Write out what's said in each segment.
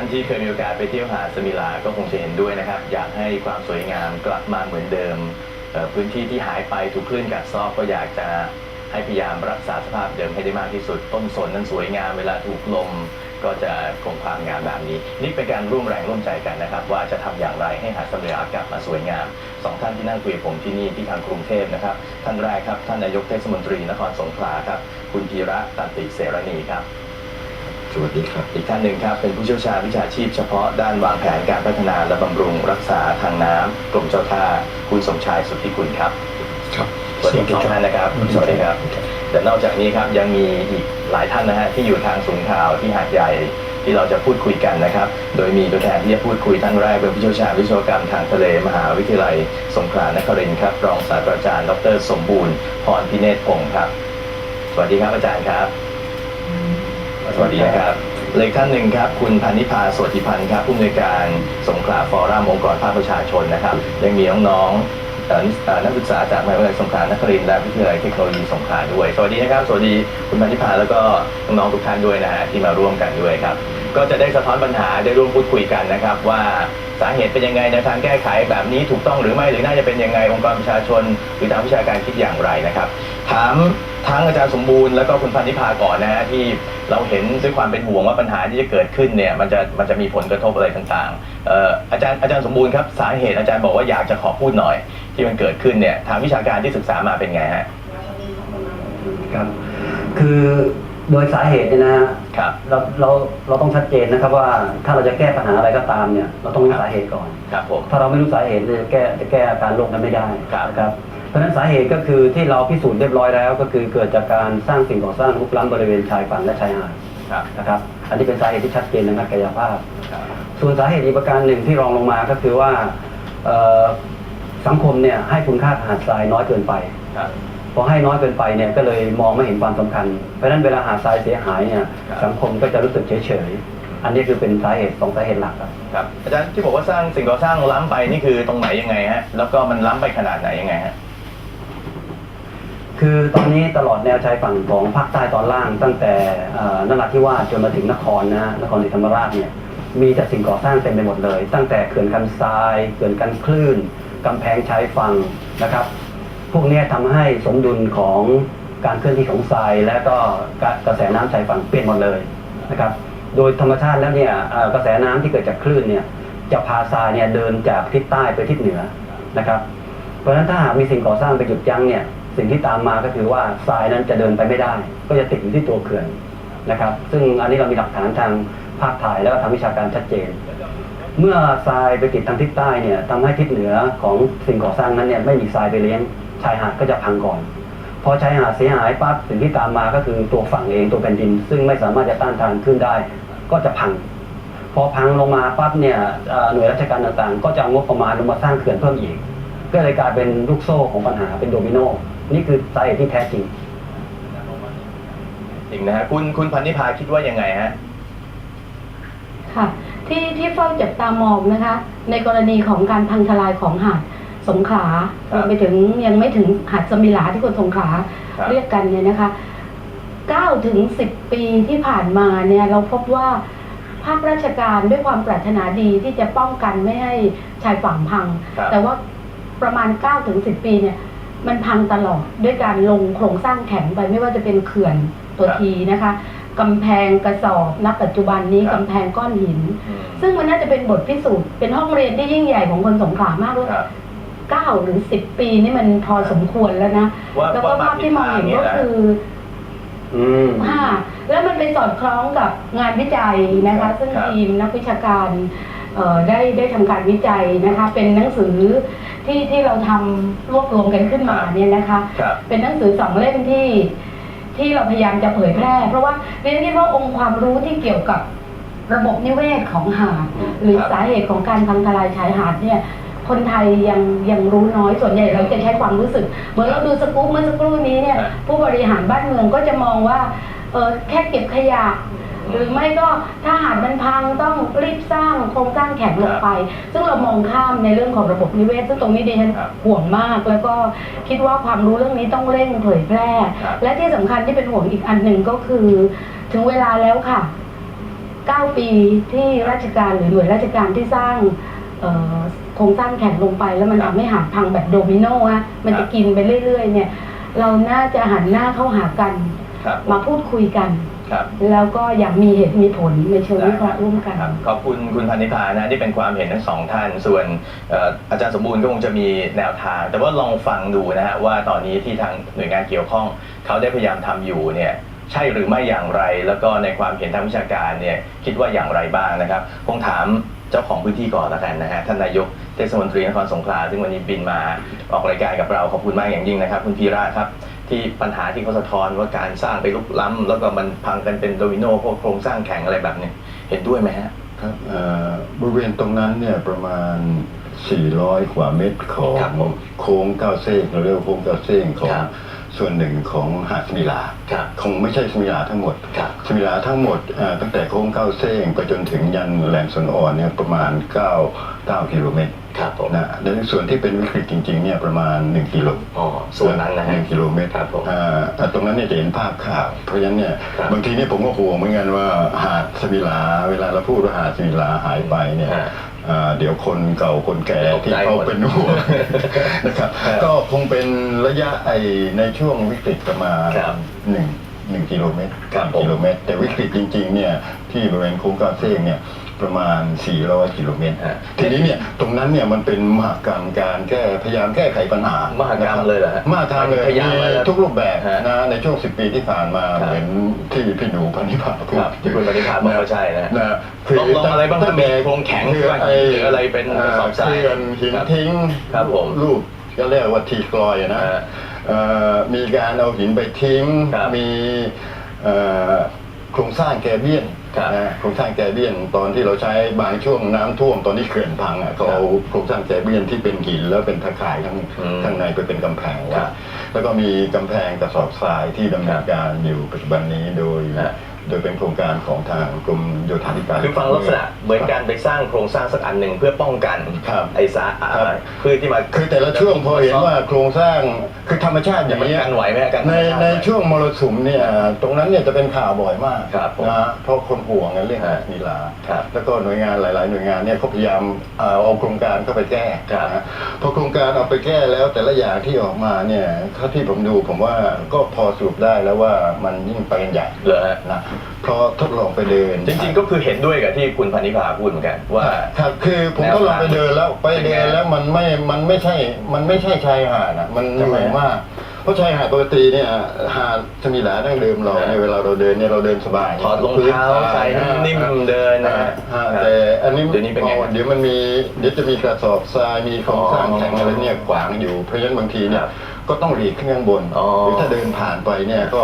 านที่เคยมีโอกาสไปเที่ยวหาดสมิลา ก็คงจะเห็นด้วยนะครับ อยากให้ความสวยงามกลับมาเหมือนเดิม พื้นที่ที่หายไปถูกคลื่นกัดซอกก็อยากจะให้พยายามรักษาสภาพเดิมให้ได้มากที่สุด ต้นสนนั้นสวยงามเวลาถูกลมก็จะคงความงามแบบนี้ นี่เป็นการร่วมแรงร่วมใจกันนะครับ ว่าจะทำอย่างไรให้หาดสมิลากลับมาสวยงามสองท่านที่นั่งคุยกับผมที่นี่ที่ทางกรุงเทพนะครับ ท่านแรกครับท่านนายกเทศมนตรีนครสงขลาครับ คุณพีระตันติเสรณีครับ สวัสดีครับ อีกท่านหนึ่งครับ เป็นผู้เชี่ยวชาญวิชาชีพเฉพาะด้านวางแผนการพัฒนาและบำรุงรักษาทางน้ำกรมเจ้าท่า คุณสมชายสุทธิคุณครับครับสวัสดีทุกท่านนะครับสวัสดีครับและนอกจากนี้ครับยังมีอีกหลายท่านนะฮะที่อยู่ทางสูงข่าวที่หาดใหญ่ที่เราจะพูดคุยกันนะครับ โดยมีตัวแทนที่จะพูดคุยท่านแรกเป็นผู้เชี่ยวชาญวิศวกรรมทางทะเลมหาวิทยาลัย สงขลานครินทร์ครับรองศาสตราจารย์ ดร สมบูรณ์พรพิเนศพงศ์ครับ สวัสดีครับอาจารย์ครับส วัสดีนะครับเลขท่านหนึ่งครับ คุณพันนิพาสวัสดิพันธ์ครับผู้อำนวยการสงขลาฟอรัมองค์กรภาคประชาชนนะครับยังมีน้องๆเอ่อนิสเอ่อนักศึกษาจากมหาวิทยาลัยสงขลานครินทร์และวิทยาลัยเทคโนโลยีสงขลาด้วย สวัสดีนะครับ สวัสดีคุณพันนิพาแล้วก็น้องๆทุกท่านด้วยนะฮะที่มาร่วมกันด้วยครับ ก็จะได้สะท้อนปัญหาได้ร่วมพูดคุยกันนะครับ ว่าสาเหตุเป็นยังไงในวทางแก้ไขแบบนี้ถูกต้องหรือไม่หรือน่าจะเป็นยังไงองค์กรประชาชน หรือทางวิชาการคิดอย่างไรนะครับ ถามทั้งอาจารย์สมบูรณ์แล้วก็คุณพันธิพาก่อนนะฮะที่เราเห็นด้วยความเป็นห่วงว่าปัญหาที่จะเกิดขึ้นเนี่ยมันจะมันจะมีผลกระทบอะไรต่างๆเอ่ออาจารย์อาจารย์สมบูรณ์ครับสาเหตุอาจารย์บอกว่าอยากจะขอพูดหน่อย ที่มันเกิดขึ้นเนี่ยทางวิชาการที่ศึกษามาเป็นไงฮะครับ คือโดยสาเหตุเนี่ยนะฮะครับเราเราเราต้องชัดเจนนะครับว่าถ้าเราจะแก้ปัญหาอะไรก็ตามเนี่ยเราต้องรู้สาเหตุก่อน ครับผม ถ้าเราไม่รู้สาเหตุเราจะแก้จะแก้อาการโรคนั้นไม่ได้ครับ นะครับ เพราะฉะนั้นสาเหตุก็คือที่เราพิสูจน์เรียบร้อยแล้ว ก็คือเกิดจากการสร้างสิ่งก่อสร้างลุกล้ำบริเวณชายฝั่งและชายหาดครับนะครับ อันนี้เป็นสาเหตุที่ชัดเจนในนักกายภาพครับส่วนสาเหตุอีกประการหนึ่งที่รองลงมาก็คือว่าเอ่อสังคมเนี่ยให้คุณค่ากับหาดทรายน้อยเกินไปครับพอให้น้อยเกินไปเนี่ยก็เลยมองไม่เห็นความสำคัญ เพราะฉะนั้นเวลาหาดทรายเสียหายเนี่ยครับสังคมก็จะรู้สึกเฉยๆอันนี้คือเป็นสาเหตุสองสาเหตุหลักครับครับอาจารย์ที่บอกว่าสร้างสิ่งก่อสร้างล้ำไปนี่คือตรงไหนยังไงฮะแล้วก็มันล้ำไปขนาดไหนยังไงฮะ คือตอนนี้ตลอดแนวชายฝั่งของภาคใต้ตอนล่าง ตั้งแต่นราธิวาสจนมาถึงนครนะนครศรีธรรมราชเนี่ยมีแต่สิ่งก่อสร้างเต็มไปหมดเลย ตั้งแต่เขื่อนกันทรายเขื่อนกันคลื่นกำแพงชายฝั่งนะครับ พวกนี้ยทำให้สมดุลของการเคลื่อนที่ของทรายและก็กระแสน้ำชายฝั่งเปลี่ยนหมดเลยนะครับ โดยธรรมชาติแล้วเนี่ยกระแสน้ำที่เกิดจากคลื่นเนี่ยจะพาทรายเนี่ยเดินจากทิศใต้ไปทิศเหนือนะครับ เพราะฉะนั้นถ้าหากมีสิ่งก่อสร้างไปหยุดยั้งเนี่ย สิ่งที่ตามมาก็คือว่าทรายนั้นจะเดินไปไม่ได้ ก็จะติดอยู่ที่ตัวเขื่อนนะครับ ซึ่งอันนี้เรามีหลักฐานทางภาพถ่ายแล้วก็ทางวิชาการชัดเจน เมื่อทรายไปติดทางทิศใต้เนี่ยทำให้ทิศเหนือของสิ่งก่อสร้างนั้นเนี่ยไม่มีทรายไปเลี้ยงชายหาดก็จะพังก่อน พอชายหาดเสียหายปั๊บสิ่งที่ตามมาก็คือตัวฝั่งเองตัวแผ่นดิน ซึ่งไม่สามารถจะต้านทานขึ้นได้ ก็จะพัง พอพังลงมาปั๊บเนี่ยหน่วยราชการต่างๆ ก็จะเอางบประมาณลงมาสร้างเขื่อนเพิ่มอีกก็เลยกลายเป็นลูกโซ่ของปัญหาเป็นโดมิโน นี่คือสาเหตุที่แท้จริง จริงนะฮะคุณคุณพันธิพาคิดว่ายังไงฮะ ค่ะ ที่ที่เฝ้าจับตามองนะคะ ในกรณีของการพังทลายของหาดสงขลาครับรวมไปถึงยังไม่ถึงหาดสมิลาที่คนสงขลาครับ เรียกกันเนี่ยนะคะ9ถึง10 ปีที่ผ่านมาเนี่ยเราพบว่าภาคราชการด้วยความปรารถนาดีที่จะป้องกันไม่ให้ชายฝั่งพัง ครับ แต่ว่าประมาณ9ถึง10 ปีเนี่ย มันพังตลอดด้วยการลงโครงสร้างแข็งไปไม่ว่าจะเป็นเขื่อนตัวครับทีนะคะกำแพงกระสอบณปัจจุบันนี้ครับกำแพงก้อนหินอืมซึ่งมันน่าจะเป็นบทพิสูจน์เป็นห้องเรียนที่ยิ่งใหญ่ของคนสงขลามากว่าครับเก้าหรือสิบปีนี่มันพอสมควรแล้วนะว่าแล้วก็ว่าภาพที่มองเห็นก็คืออืมค่ะแล้วมันไปสอดคล้องกับงานวิจัยนะคะ ซึ่งครับทีมนักวิชาการเอ่อได้ได้ทำการวิจัยนะคะ เป็นหนังสือ ที่ที่เราทำรวบรวมกันขึ้นมาเนี่ยนะคะ ครับ เป็นหนังสือสองเล่มที่ที่เราพยายามจะเผยแพร่ เพราะว่าเรียนคิดว่าองค์ความรู้ที่เกี่ยวกับระบบนิเวศของหาดหรือครับ สาเหตุของการพังทลายชายหาดเนี่ย คนไทยยังยังรู้น้อยส่วนใหญ่เราจะใช้ความรู้สึก เหมือนเราดูสกู๊ปเมื่อสักครู่นี้เนี่ยครับผู้บริหารบ้านเมืองก็จะมองว่าเออแค่เก็บขยะ หรือไม่ก็ถ้าหาดมันพังต้องรีบสร้างโครงสร้างแข็งลงไป ซึ่งเรามองข้ามในเรื่องของระบบนิเวศซึ่งตรงนี้ดิฉันห่วงมาก แล้วก็คิดว่าความรู้เรื่องนี้ต้องเร่งเผยแพร่ และที่สำคัญที่เป็นห่วงอีกอันหนึ่งก็คือ ถึงเวลาแล้วค่ะ 9 ปีที่ราชการหรือหน่วยราชการที่สร้างโครงสร้างแข็งลงไป แล้วมันทำให้หาดพังแบบโดมิโนฮะมันจะกินไปเรื่อยๆ เนี่ย เราน่าจะหันหน้าเข้าหากัน มาพูดคุยกัน ครับ แล้วก็อย่างมีเหตุมีผลในเชิงวิเคราะห์ร่วมกัน ครับขอบคุณคุณพันธิพานะที่เป็นความเห็นทั้งสองท่าน ส่วนเอ่ออาจารย์สมบูรณ์ก็คงจะมีแนวทาง แต่ว่าลองฟังดูนะฮะว่าตอนนี้ที่ทางหน่วยงานเกี่ยวข้อง เขาได้พยายามทำอยู่เนี่ยใช่หรือไม่อย่างไร แล้วก็ในความเห็นทางวิชาการเนี่ยคิดว่าอย่างไรบ้างนะครับคงถามเจ้าของพื้นที่ก่อนละกันนะฮะท่านนายกเทศมนตรีนครสงขลาซึ่งวันนี้บินมาออกรายการกับเราขอบคุณมากอย่างยิ่งนะครับ คุณพีระครับ ที่ปัญหาที่เขาสะท้อนว่าการสร้างไปลุกล้ำแล้วก็มันพังกันเป็นโดมิโนพวกโครงสร้างแข็งอะไรแบบนี้เห็นด้วยไหมฮะครับเอ่อบริเวณตรงนั้นเนี่ยประมาณ 400 กว่าเมตรของครับผมโค้งเก้าเส้นเราเรียกว่าโค้งเก้าเส้นของครับ ส่วนหนึ่งของหาดสมิลา ครับ คงไม่ใช่สมิลาทั้งหมดครับสมิลาทั้งหมดเอ่อตั้งแต่โค้งเก้าเส้นไปจนถึงยันแหลมสนอ่อนเนี่ยประมาณ 9 9กิโลเมตรครับผมนะและในส่วนที่เป็นวิกฤตจริงๆเนี่ยประมาณ 1กิโลอ๋อส่วนนั้นนะหฮะ นึ่งกิโลเมตรครับผมอ่าอ่าตรงนั้นเนี่ยจะเห็นภาพข่าว เพราะฉะนั้นเนี่ยครับบางทีเนี่ยผมก็ห่วงเหมือนกันว่าหาดสมิลา เวลาเราพูดว่าหาดสมิลาหายไปเนี่ย ฮะ อ่าเดี๋ยวคนเก่าคนแก่ตกที่ใจเขาหมดเป็นห่วงนะครับครับก็คงเป็นระยะไอในช่วงวิกฤตประมาณครับหนึ่งหนึ่งกิโลเมตรครับผม กิโลเมตร แต่วิกฤตจริงๆเนี่ยที่บริเวณโค้งกาเซ่งเนี่ย ประมาณ 400 กิโลเมตรฮะทีนี้เนี่ยตรงนั้นเนี่ยมันเป็นมหากรรมการแก้พยายามแก้ไขปัญหามหากรรมนะคบเลยเหรอฮะมหากรรมเลยพยายามมีมาแล้วทุกรูปแบบฮะนะในช่วง 10 ปีที่ผ่านมาครับเหมือนที่พี่หนูพันธิพาพูคดรับที่คุณปฏิภาณบอกว่าใช่นะฮะนะลองลองอะไรบ้างครับมีโครงแข็งคือไอหรืออะไรเป็นกระสอบทรายเคลื่อนหินครับทิ้งครับผมรูปก็เรียกว่าทีกลอยอะนะฮะเอ่อมีการเอาหินไปทิ้งครับมีเอ่อโครงสร้างแกเบี้ยน ครับนะโครงสร้างแกเบี้ยนตอนที่เราใช้บางช่วงน้ำท่วมตอนที่เขื่อนพังอะเขาเอาโครงสร้างแกเบี้ยนที่เป็นหินแล้วเป็นตะข่ายข้างอืมข้างในไปเป็นกำแพงครัไว้บแล้วก็มีกำแพงกระสอบทรายที่ดำเนินการอยู่ปัจจุบันนี้โดยฮะ โดยเป็นโครงการของทางกรมโยธาธิการคือฟังลักษณะเหมือนการไปสร้างโครงสร้างสักอันหนึ่งเพื่อป้องกันครับไอ้สาอ่าครับพืชที่มาคือแต่ละช่วงพอเห็นว่าโครงสร้างคือธรรมชาติอย่างมันนี้ยกันไหวไหมฮะกันธรในรมชาติในไหมช่วงมรสุมเนี่ยตรงนั้นเนี่ยจะเป็นข่าวบ่อยมากครับผมนะเพราะคนห่วงกันเรื่องฮะนีลาครับแล้วก็หน่วยงานหลาย ๆ หน่วยงานเนี่ยเขาพยายามเอาเอาโครงการเข้าไปแก้ครับนะพอโครงการเอาไปแก้แล้วแต่ละอย่างที่ออกมาเนี่ยเท่าที่ผมดูผมว่าก็พอสรุปได้แล้วว่ามันยิ่งไปกันใหญ่เหรอฮะนะเพราะทดลองไปเดินจริงๆก็คือเห็นด้วยกับที่คุณพันธิพาพูดเหมือนกันว่า ครับคือผมก็ลองไปเดินแล้วไปเดินแล้วมันไม่ มันไม่ใช่ มันไม่ใช่ชายหาดอะมันทำเหไมนื่อยมากเพราะชายหาดปกติเนี่ยหาดจะมีหลาดั้งเดิมเราเนี่ยเวลาเราเดินเนี่ยเราเดินสบายถอดรองเท้าใส่นิ่มๆเดินนะฮะอ่าแต่อันนี้เดี๋ยวนี้เป็นไงพอเดี๋ยวมันมีเดี๋ยวจะมีกระสอบทรายมีโครงสร้างอ๋อแข็งอะไรเนี่ยขวางอยู่เพราะฉะนั้นบางทีเนี่คยรับก็ต้องหลีกขึ้นข้างบนอ๋อหรือถ้าเดินผ่านไปเนี่ยก็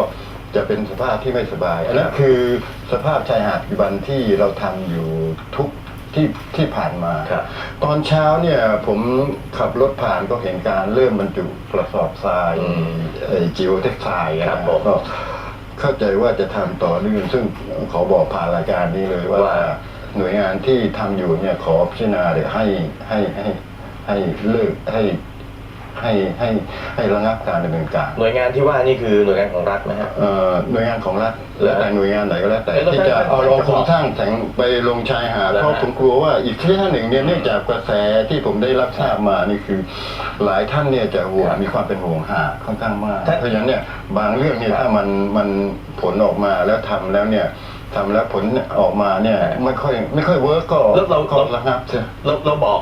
จะเป็นสภาพที่ไม่สบายอันนั้นคือสภาพชายหาดปัจจุบันที่เราทำอยู่ทุกที่ที่ผ่านมา ครับ ตอนเช้าเนี่ยผมขับรถผ่านก็เห็นการเริ่มบรรจุกระสอบทรายอืมไอ้จิวเท็กไซด์อะครับนะผมก็เข้าใจว่าจะทำต่อเนื่องซึ่งขอบอกผ่านรายการนี้เลยว่า ว่า หน่วยงานที่ทำอยู่เนี่ยขอพิจารณาเดี๋ยวให้ให้ให้ให้เลิกให้ ให้ให้ให้ระงับการดำเนินการหน่วยงานที่ว่านี่คือหน่วยงานของรัฐไหมฮะ เอ่อหน่วยงานของรัฐเหรอแล้วแต่หน่วยงานไหนก็แล้วแต่แล้วที่จะท่านเอาเอาโครงสร้างแสงไปลงชายหาดเหรอฮะเพราะผมกลัวว่าอีกที่ท่านหนึ่งเนี่ยเนื่องจากกระแสที่ผมได้รับทราบมานี่คือ หลายท่านเนี่ยจะห่วงครับมีความเป็นห่วงหาดค่อนข้างมาก ท่าน เพราะฉะนั้นเนี่ยบางเรื่องเนี่ยครับถ้ามันมันผลออกมาแล้วทำแล้วเนี่ยทำแล้วผลออกมาเนี่ยครับไม่ค่อยไม่ค่อยเวิร์กก็แล้วเราก็เรา ระงับใช่เราเราบอก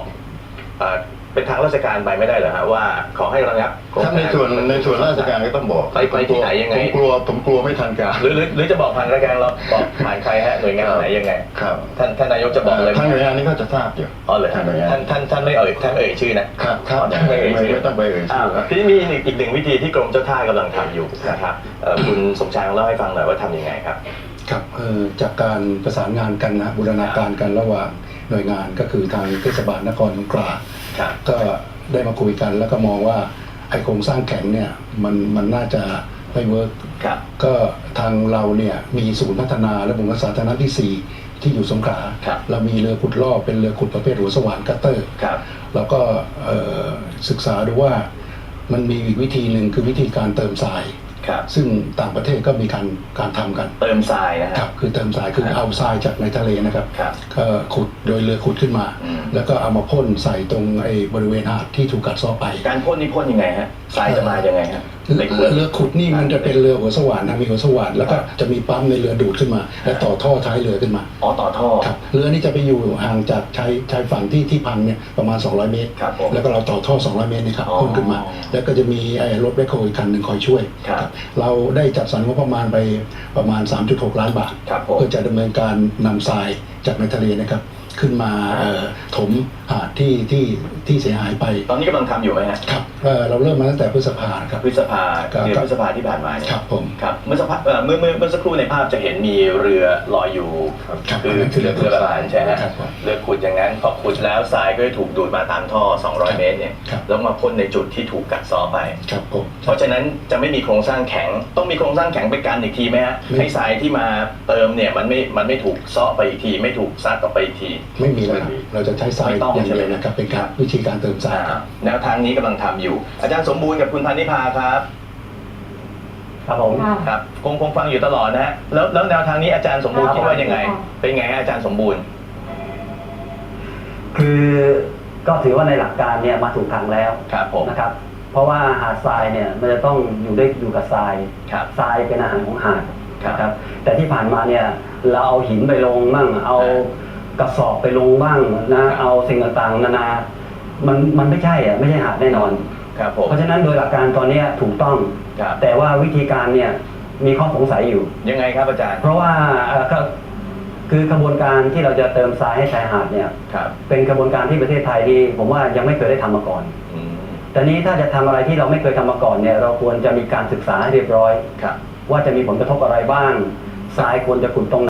อ่า เป็นทางราชการไปไม่ได้เหรอฮะว่าขอให้ระงับโครงถ้าการในส่วนในส่วนราชการก็ต้องบอกไปไปที่ไหนยังไงผมกลัวผมกลัวไม่ทันการ หรือหรือหรือจะบอกผ่านรายการเราบอกผ่านใครฮะหน่วยงานไหนยังไงครับท่านท่านนายกจะบอกเลยไหมทางหน่วยงานนี้ก็จะทราบอยู่อ๋อเลยทางหน่วยงานท่านท่านท่านไม่เอ่ยท่านไม่เอ่ยชื่อนะครับครับอ๋อท่านไม่เอ่ยไม่ชื่อไม่ต้องไปเอ่ยชื่อ้าวอทีนี้มีอีกอีกหนึ่งวิธีที่กรมเจ้าท่ากำลังทำอยู่นะครับเอ่อคุณสมชายลองเล่าให้ฟังหน่อยว่าทำยังไงครับครับเอ่อจากการประสานงานกันนะบูรณาการกันระหว่างหน่วยงานก็คือทางเทศบาลนครสงขลาครับ ก็ได้มาคุยกันแล้วก็มองว่าไอโครงสร้างแข็งเนี่ยมันมันน่าจะไม่เวิร์กครับก็ทางเราเนี่ยมีศูนย์พัฒนาและบุรณสาธารณะที่ 4 ที่อยู่สงขลาครับเรามีเรือขุดลอกเป็นเรือขุดประเภทหัวสว่านกัตเตอร์ครับเราก็เอ่อศึกษาดูว่ามันมีอีกวิธีหนึ่งคือวิธีการเติมทราย ครับ ซึ่งต่างประเทศก็มีการการทำกันเติมทรายนะฮะครับคือเติมทรายคือเอาทรายจากในทะเลนะครับครับ ก็ขุดโดยเรือขุดขึ้นมา อืม แล้วก็เอามาพ่นใส่ตรงไอ้บริเวณหาดที่ถูกกัดเซ้อไป การพ่นนี่พ่นยังไงฮะ ทรายจะมายังไงฮะเหล็กเรืเรืออขุดนี่มันจะเป็นเรือหัวสว่านนะมีหัวสว่านแล้วก็จะมีปั๊มในเรือดูดขึ้นมา แล้วต่อท่อท้ายเรือขึ้นมาอ๋อต่อท่อครับเรือนี่จะไปอยู่ห่างจากชายชายฝั่งที่ที่พังเนี่ยประมาณ 200 เมตรครับผมแล้วก็เราต่อท่อ 200 เมตรนี่ครับอ๋อพ่นขึ้นมา แล้วก็จะมีไอ้รถแบคโฮอีกคันหนึ่งคอยช่วยครับครับเราได้จัดสรรงบประมาณไปประมาณ 3.6 ล้านบาทครับผมเพื่อจะดำเนินการนำทรายจากในทะเลนะครับ ขึ้นมาเอ่อถมหาดที่ที่ที่เสียหายไปตอนนี้กำลังทำอยู่ไหมฮะครับเอ่อเราเริ่มมาตั้งแต่พฤษภาครับ พฤษภาครับ เดือนพฤษภาที่ผ่านมาเนี่ยครับผม ครับเมื่อสักพักเอ่อเมื่อเมื่อเมื่อสักครู่ในภาพจะเห็นมีเรือลอยอยู่ครับคืออันนั้นคือเรือเรือเรือประหารใช่ไหมครับผมเรือขุดอย่างนั้นพอขุดแล้วทรายก็จะถูกดูดมาตามท่อ 200 เมตรเนี่ยครับ แล้วมาพ่นในจุดที่ถูกกัดเซ้อไป ครับผม เพราะฉะนั้นจะไม่มีโครงสร้างแข็ง ต้องมีโครงสร้างแข็งไปกันอีกทีไหมฮะไม่ ให้ทรายที่มาเติมเนี่ยมันไม่มันไม่ถูกเซาะไปอีกที ไม่ถูกซัดออกไปอีกทีไม่มีแล้วครับเราจะใช้ทรายไม่ต้องอย่างใช่ไหมเดียวนะครับเป็นการวิธีการเติมทรายครับ แนวทางนี้กำลังทำอยู่ อาจารย์สมบูรณ์กับคุณพันนิพาครับครับผม ค่ะ ครับคงคงฟังอยู่ตลอดนะฮะแล้วแล้วแนวทางนี้อาจารย์สมบูรณ์ครับคิดว่ายังไงค่ะเป็นไงฮะอาจารย์สมบูรณ์ คือก็ถือว่าในหลักการเนี่ยมาถูกทางแล้วครับผมนะครับ เพราะว่าหาดทรายเนี่ยมันจะต้องอยู่ได้อยู่กับทราย ครับ ทรายเป็นอาหารของหาดครับ นะครับ แต่ที่ผ่านมาเนี่ยเราเอาหินไปลงบ้างเอาอ่ กระสอบไปลงบ้างนะเอาสิ่งต่างๆนานา มันมันไม่ใช่อะไม่ใช่หาดแน่นอน ครับผม เพราะฉะนั้นโดยหลักการตอนเนี้ยถูกต้อง ครับ แต่ว่าวิธีการเนี่ยมีข้อสงสัยอยู่ ยังไงครับอาจารย์ เพราะว่าเอ่อก็คือกระบวนการที่เราจะเติมทรายให้ชายหาดเนี่ยครับเป็นกระบวนการที่ประเทศไทยนี่ผมว่ายังไม่เคยได้ทำมาก่อน อืมแต่นี้ถ้าจะทำอะไรที่เราไม่เคยทำมาก่อนเนี่ยเราควรจะมีการศึกษาให้เรียบร้อย ครับ ว่าจะมีผลกระทบอะไรบ้างทรายควรจะขุดตรงไหน